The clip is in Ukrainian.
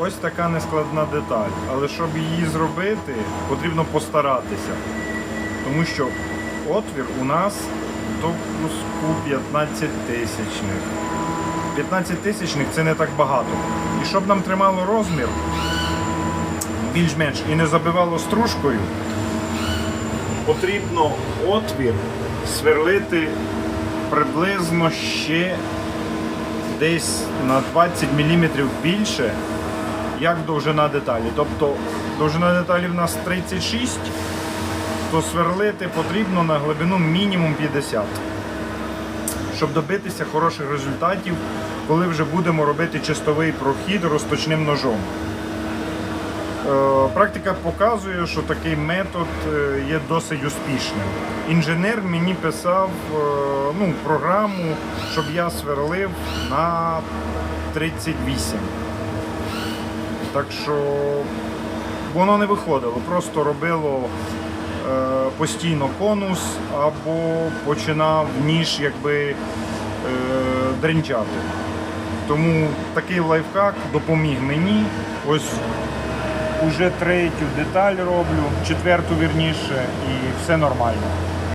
ось така нескладна деталь. Але щоб її зробити, потрібно постаратися. Тому що отвір у нас до куску 15 тисячних. 15 тисячних це не так багато. І щоб нам тримало розмір більш-менш і не забивало стружкою, потрібно отвір сверлити приблизно ще десь на 20 мм більше, як довжина деталі. Тобто довжина деталі в нас 36, то сверлити потрібно на глибину мінімум 50, щоб добитися хороших результатів, коли вже будемо робити чистовий прохід розточним ножом. Е, Практика показує, що такий метод е, є досить успішним. Інженер мені писав е, ну, програму, щоб я сверлив на 38. Так що воно не виходило, просто робило е, постійно конус або починав ніж якби е, дренчати. Тому такий лайфхак допоміг мені. Ось Уже третю деталь роблю, четверту вірніше, і все нормально.